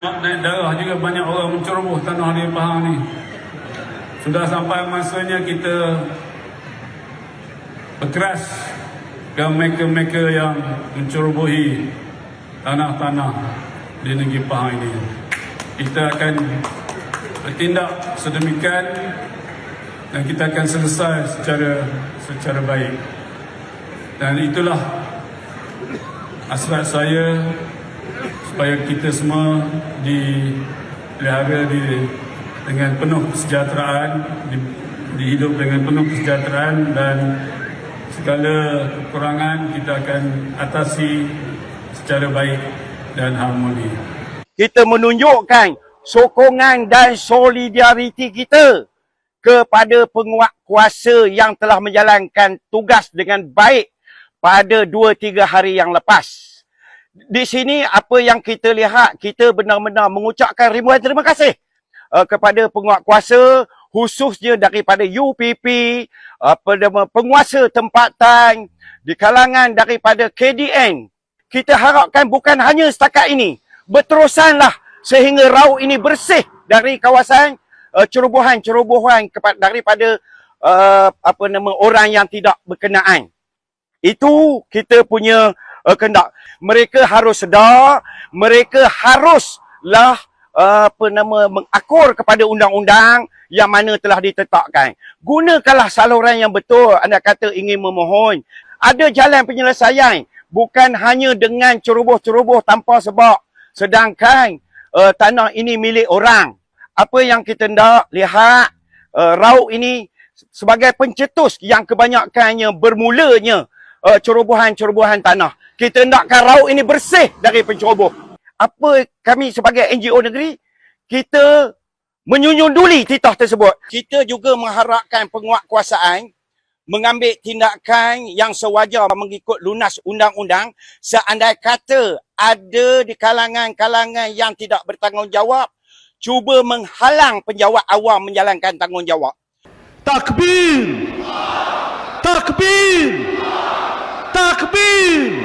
naik darah juga banyak orang menceroboh tanah di Pahang ni. Sudah sampai masanya kita berkeras ke mereka-mereka yang mencerobohi tanah-tanah di negeri Pahang ini. Kita akan bertindak sedemikian dan kita akan selesai secara secara baik. Dan itulah hasrat saya supaya kita semua dipelihara di dengan penuh kesejahteraan di, dihidup dengan penuh kesejahteraan dan segala kekurangan kita akan atasi secara baik dan harmoni. kita menunjukkan sokongan dan solidariti kita kepada penguat kuasa yang telah menjalankan tugas dengan baik pada 2-3 hari yang lepas. Di sini apa yang kita lihat, kita benar-benar mengucapkan ribuan terima kasih uh, kepada penguat kuasa khususnya daripada UPP, apa nama penguasa tempatan di kalangan daripada KDN. Kita harapkan bukan hanya setakat ini, berterusanlah sehingga raut ini bersih dari kawasan uh, cerobohan-cerobohan daripada uh, apa nama orang yang tidak berkenaan. Itu kita punya uh, kendak. Mereka harus sedar, mereka haruslah uh, apa nama mengakur kepada undang-undang yang mana telah ditetapkan. Gunakanlah saluran yang betul anda kata ingin memohon. Ada jalan penyelesaian bukan hanya dengan ceroboh-ceroboh tanpa sebab. Sedangkan uh, tanah ini milik orang. Apa yang kita nak lihat uh, raut ini sebagai pencetus yang kebanyakannya bermulanya uh, cerobohan-cerobohan tanah. Kita nakkan raut ini bersih dari penceroboh. Apa kami sebagai NGO negeri, kita menyunyunduli titah tersebut. Kita juga mengharapkan penguatkuasaan mengambil tindakan yang sewajar mengikut lunas undang-undang seandai kata ada di kalangan-kalangan yang tidak bertanggungjawab cuba menghalang penjawat awam menjalankan tanggungjawab. Takbir! Takbir! Takbir!